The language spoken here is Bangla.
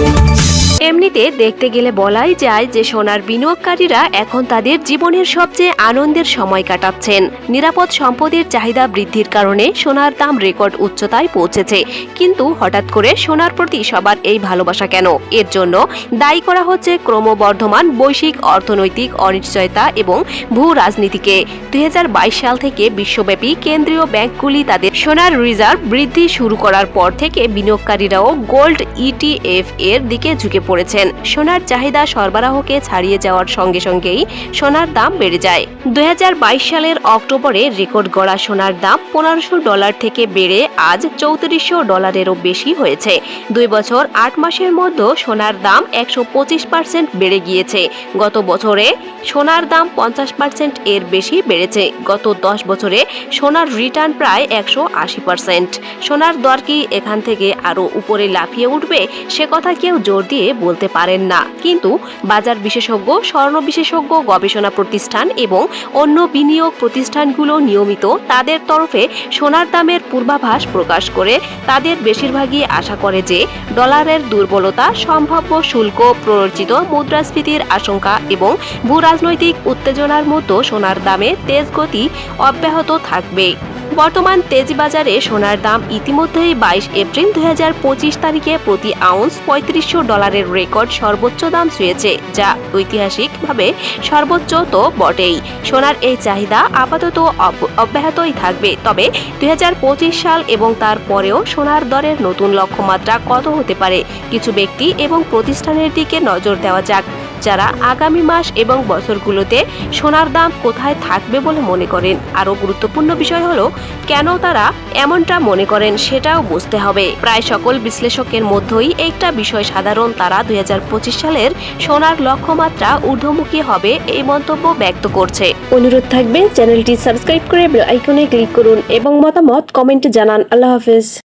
Thank you. এমনিতে দেখতে গেলে বলাই যায় যে সোনার বিনিয়োগকারীরা এখন তাদের জীবনের সবচেয়ে আনন্দের সময় কাটাচ্ছেন। নিরাপদ সম্পদের চাহিদা বৃদ্ধির কারণে সোনার দাম রেকর্ড উচ্চতায় পৌঁছেছে। কিন্তু হঠাৎ করে সোনার প্রতি সবার এই ভালোবাসা কেন? এর জন্য দায়ী করা হচ্ছে ক্রমবর্ধমান বৈশ্বিক অর্থনৈতিক অনিশ্চয়তা এবং ভূ রাজনীতিকে। দুই হাজার বাইশ সাল থেকে বিশ্বব্যাপী কেন্দ্রীয় ব্যাংকগুলি তাদের সোনার রিজার্ভ বৃদ্ধি শুরু করার পর থেকে বিনিয়োগকারীরাও গোল্ড ইটিএফ এর দিকে ঝুঁকে পড়েছেন। সোনার চাহিদা সরবরাহকে ছাড়িয়ে যাওয়ার সঙ্গে সঙ্গেই সোনার দাম বেড়ে যায়। দু হাজার বাইশ সালের অক্টোবরে রেকর্ড গড়া সোনার দাম পনেরোশো ডলার থেকে বেড়ে আজ চৌত্রিশশো ডলারেরও বেশি হয়েছে। দুই বছর আট মাসের মধ্যে সোনার দাম একশো পঁচিশ পার্সেন্ট বেড়ে গিয়েছে। গত বছরে সোনার দাম পঞ্চাশ পার্সেন্ট এর বেশি বেড়েছে। গত দশ বছরে সোনার রিটার্ন প্রায় একশো আশি পার্সেন্ট। সোনার দর কি এখান থেকে আরও উপরে লাফিয়ে উঠবে, সে কথা কেউ জোর দিয়ে বলতে পারেন না। কিন্তু বাজার বিশেষজ্ঞ, স্বর্ণ বিশেষজ্ঞ, গবেষণা প্রতিষ্ঠান এবং অন্য বিনিয়োগ প্রতিষ্ঠানগুলো নিয়মিত তাদের তরফে সোনার দামের পূর্বাভাস প্রকাশ করে তাদের বেশিরভাগই আশা করে যে ডলারের দুর্বলতা সম্ভাব্য শুল্ক, প্ররোচিত মুদ্রাস্ফীতির আশঙ্কা এবং ভূ রাজনৈতিক উত্তেজনার মতো সোনার দামে তেজ গতি অব্যাহত থাকবে। বর্তমান তেজি বাজারে সোনার দাম ইতিমধ্যেই বাইশ এপ্রিল দুই হাজার পঁচিশ তারিখে প্রতি আউন্স পঁয়ত্রিশশো ডলারের রেকর্ড সর্বোচ্চ দাম ছুঁয়েছে, যা ঐতিহাসিকভাবে সর্বোচ্চ তো বটেই। সোনার এই চাহিদা আপাতত অব- অব্যাহতই থাকবে, তবে দুই হাজার পঁচিশ সাল এবং তার পরেও সোনার দরের নতুন লক্ষ্যমাত্রা কত হতে পারে, কিছু ব্যক্তি এবং প্রতিষ্ঠানের দিকে নজর দেওয়া যাক। যারা আগামী মাস এবং বছরগুলোতে সোনার দাম কোথায় থাকবে বলে মনে করেন। আরও গুরুত্বপূর্ণ বিষয় হলো, কেন তারা এমনটা মনে করেন সেটাও বুঝতে হবে। প্রায় সকল বিশ্লেষকের মধ্যেই একটা বিষয় সাধারণ তারা দুই হাজার পঁচিশ সালের সোনার লক্ষ্যমাত্রা ঊর্ধ্বমুখী হবে এই মন্তব্য ব্যক্ত করছে। অনুরোধ থাকবে চ্যানেলটি সাবস্ক্রাইব করে আইকনে ক্লিক করুন এবং মতামত কমেন্টে জানান। আল্লাহ হাফেজ।